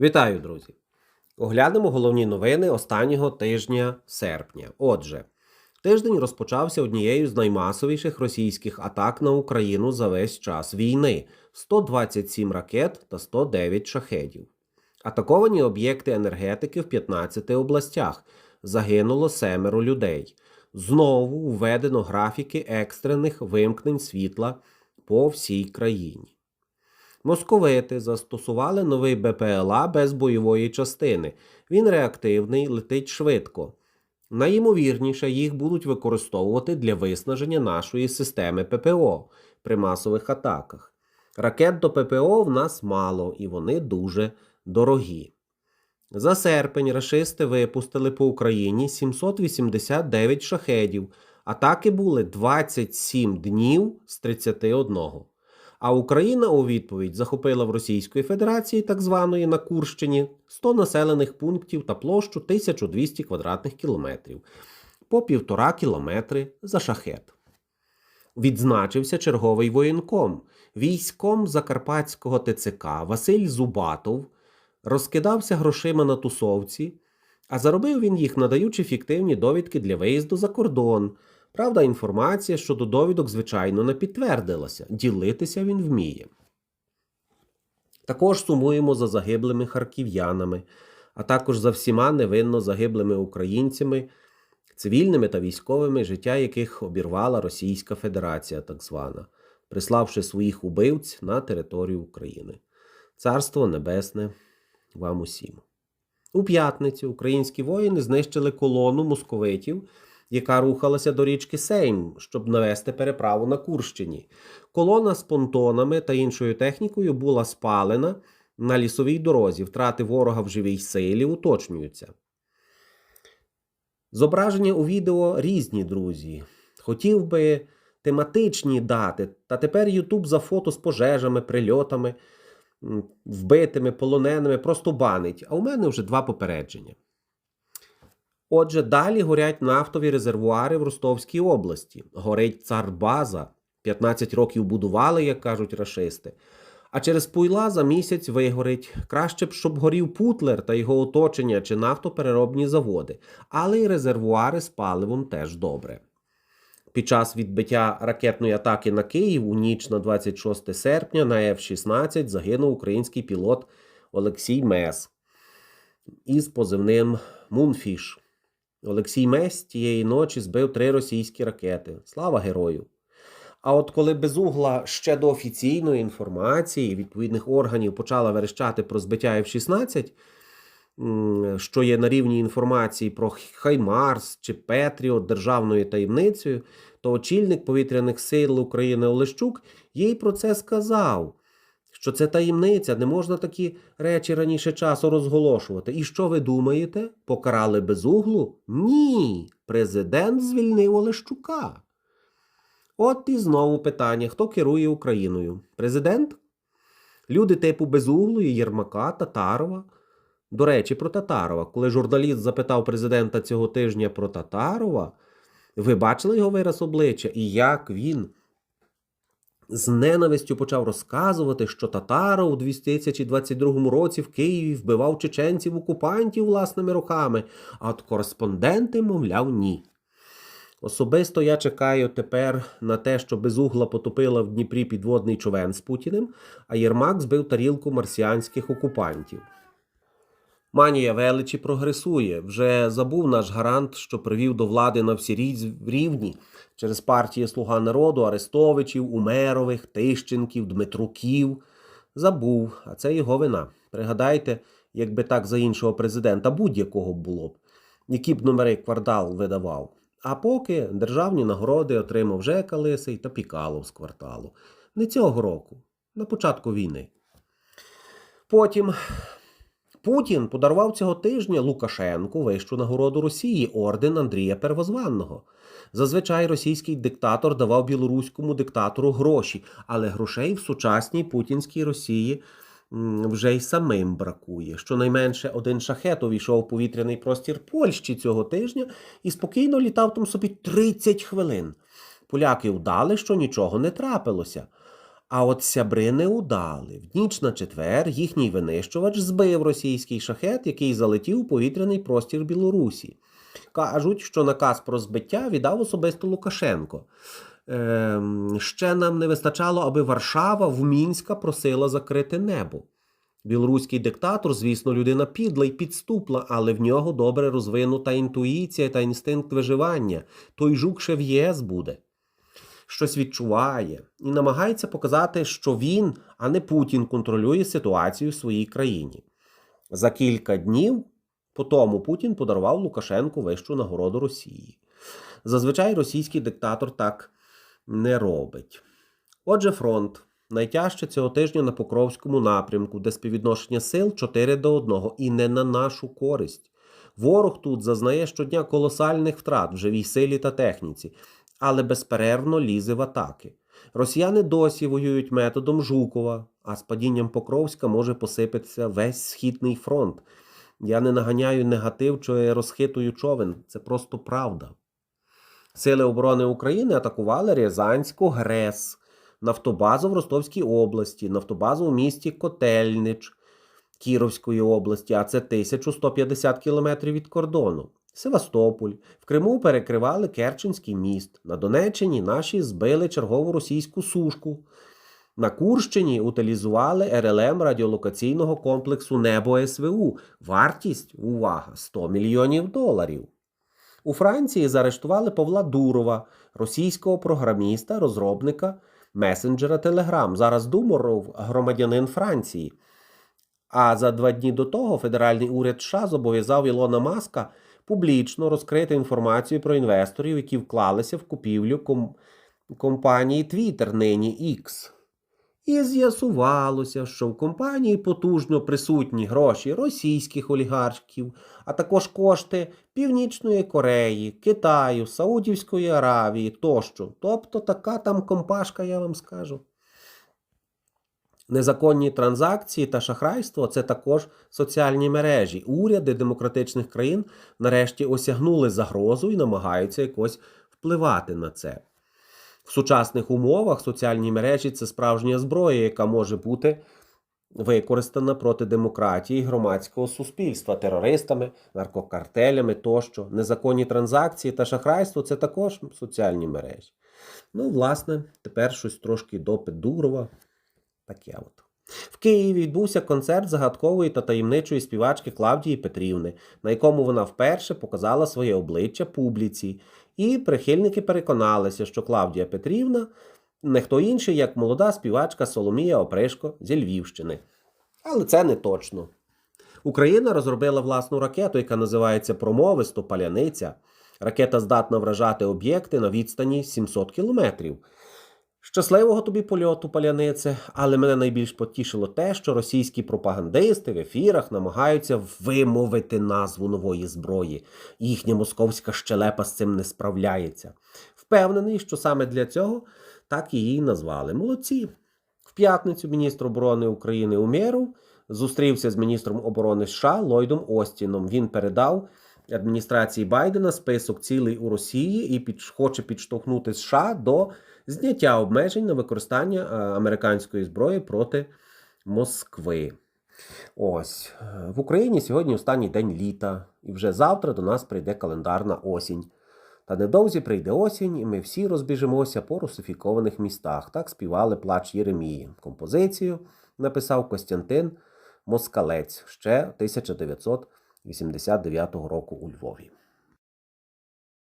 Вітаю, друзі! Оглянемо головні новини останнього тижня серпня. Отже, тиждень розпочався однією з наймасовіших російських атак на Україну за весь час війни: 127 ракет та 109 шахедів. Атаковані об'єкти енергетики в 15 областях. Загинуло семеро людей. Знову введено графіки екстрених вимкнень світла по всій країні. Московити застосували новий БПЛА без бойової частини. Він реактивний, летить швидко. Найімовірніше, їх будуть використовувати для виснаження нашої системи ППО при масових атаках. Ракет до ППО в нас мало і вони дуже дорогі. За серпень рашисти випустили по Україні 789 шахедів. Атаки були 27 днів з 31. А Україна у відповідь захопила в Російської Федерації, так званої на Курщині, 100 населених пунктів та площу 1200 квадратних кілометрів по півтора кілометри за шахет. Відзначився черговий воєнком. Військом Закарпатського ТЦК Василь Зубатов розкидався грошима на тусовці, а заробив він їх, надаючи фіктивні довідки для виїзду за кордон. Правда, інформація щодо довідок, звичайно, не підтвердилася. Ділитися він вміє. Також сумуємо за загиблими харків'янами, а також за всіма невинно загиблими українцями, цивільними та військовими, життя яких обірвала Російська Федерація, так звана, приславши своїх убивць на територію України. Царство Небесне вам усім. У п'ятницю українські воїни знищили колону московитів яка рухалася до річки Сейм, щоб навести переправу на Курщині. Колона з понтонами та іншою технікою була спалена на лісовій дорозі. Втрати ворога в живій силі уточнюються. Зображення у відео різні, друзі. Хотів би тематичні дати, та тепер Ютуб за фото з пожежами, прильотами, вбитими, полоненими просто банить. А у мене вже два попередження. Отже, далі горять нафтові резервуари в Ростовській області. Горить царбаза. 15 років будували, як кажуть рашисти. А через пуйла за місяць вигорить. Краще б, щоб горів Путлер та його оточення чи нафтопереробні заводи, але й резервуари з паливом теж добре. Під час відбиття ракетної атаки на Київ у ніч на 26 серпня на F-16 загинув український пілот Олексій Мес із позивним Мунфіш. Олексій Месь тієї ночі збив три російські ракети. Слава герою! А от коли безугла ще до офіційної інформації відповідних органів почала верещати про збиття F-16, що є на рівні інформації про Хаймарс чи Петріот державною таємницею, то очільник повітряних сил України Олещук їй про це сказав що це таємниця, не можна такі речі раніше часу розголошувати. І що ви думаєте? Покарали безуглу? Ні. Президент звільнив Олещука. От і знову питання: хто керує Україною? Президент? Люди типу Безуглої, Єрмака, Татарова. До речі, про Татарова. Коли журналіст запитав президента цього тижня про Татарова, ви бачили його вираз обличчя і як він з ненавистю почав розказувати, що татаро у 2022 році в Києві вбивав чеченців окупантів власними руками, а от кореспонденти, мовляв, ні. Особисто я чекаю тепер на те, що безугла потопила в Дніпрі підводний човен з Путіним, а Єрмак збив тарілку марсіанських окупантів. Манія величі прогресує. Вже забув наш гарант, що привів до влади на всі рівні через партії Слуга народу Арестовичів, Умерових, Тищенків, Дмитруків. Забув, а це його вина. Пригадайте, якби так за іншого президента будь-якого було б, які б номери квартал видавав. А поки державні нагороди отримав Жека Лисий та Пікалов з кварталу. Не цього року, на початку війни. Потім Путін подарував цього тижня Лукашенку вищу нагороду Росії орден Андрія Первозванного. Зазвичай російський диктатор давав білоруському диктатору гроші, але грошей в сучасній путінській Росії вже й самим бракує. Щонайменше один шахет увійшов у повітряний простір Польщі цього тижня і спокійно літав там собі 30 хвилин. Поляки вдали, що нічого не трапилося. А от сябри не удали. В ніч на четвер їхній винищувач збив російський шахет, який залетів у повітряний простір Білорусі. Кажуть, що наказ про збиття віддав особисто Лукашенко. Ем, ще нам не вистачало, аби Варшава в Мінська просила закрити небо. Білоруський диктатор, звісно, людина підла й підступла, але в нього добре розвинута інтуїція та інстинкт виживання. Той жук ще в ЄС буде. Щось відчуває і намагається показати, що він, а не Путін, контролює ситуацію в своїй країні. За кілька днів по тому Путін подарував Лукашенку вищу нагороду Росії. Зазвичай російський диктатор так не робить. Отже, фронт. Найтяжче цього тижня на Покровському напрямку, де співвідношення сил 4 до 1 і не на нашу користь. Ворог тут зазнає щодня колосальних втрат в живій силі та техніці, але безперервно лізе в атаки. Росіяни досі воюють методом Жукова, а з падінням Покровська може посипатися весь східний фронт. Я не наганяю негатив чи розхитую човен. Це просто правда. Сили оборони України атакували Рязанську ГРЕС, нафтобазу в Ростовській області, нафтобазу у місті Котельнич Кіровської області, а це 1150 кілометрів від кордону. Севастополь. В Криму перекривали Керченський міст. На Донеччині наші збили чергову російську сушку. На Курщині утилізували РЛМ радіолокаційного комплексу Небо СВУ. Вартість, увага, 100 мільйонів доларів. У Франції заарештували Павла Дурова, російського програміста, розробника месенджера Telegram. Зараз Думоров громадянин Франції. А за два дні до того федеральний уряд США зобов'язав Ілона Маска публічно розкрити інформацію про інвесторів, які вклалися в купівлю ком- компанії Twitter, нині X. І з'ясувалося, що в компанії потужно присутні гроші російських олігархів, а також кошти Північної Кореї, Китаю, Саудівської Аравії тощо. Тобто така там компашка, я вам скажу. Незаконні транзакції та шахрайство це також соціальні мережі. Уряди демократичних країн нарешті осягнули загрозу і намагаються якось впливати на це. В сучасних умовах соціальні мережі це справжня зброя, яка може бути використана проти демократії громадського суспільства, терористами, наркокартелями тощо. Незаконні транзакції та шахрайство це також соціальні мережі. Ну, власне, тепер щось трошки допит Дурова. Таке от. В Києві відбувся концерт загадкової та таємничої співачки Клавдії Петрівни, на якому вона вперше показала своє обличчя публіці. І прихильники переконалися, що Клавдія Петрівна не хто інший, як молода співачка Соломія Опришко зі Львівщини. Але це не точно. Україна розробила власну ракету, яка називається Промовисто Паляниця. Ракета здатна вражати об'єкти на відстані 700 кілометрів. Щасливого тобі польоту, палянице, але мене найбільш потішило те, що російські пропагандисти в ефірах намагаються вимовити назву нової зброї. Їхня московська щелепа з цим не справляється. Впевнений, що саме для цього так її назвали. Молодці. В п'ятницю міністр оборони України Умєров зустрівся з міністром оборони США Ллойдом Остіном. Він передав адміністрації Байдена список цілей у Росії і під, хоче підштовхнути США до зняття обмежень на використання е, американської зброї проти Москви. Ось е, в Україні сьогодні останній день літа, і вже завтра до нас прийде календарна осінь. Та невдовзі прийде осінь, і ми всі розбіжимося по русифікованих містах. Так співали плач Єремії. Композицію написав Костянтин Москалець ще 1989 року у Львові.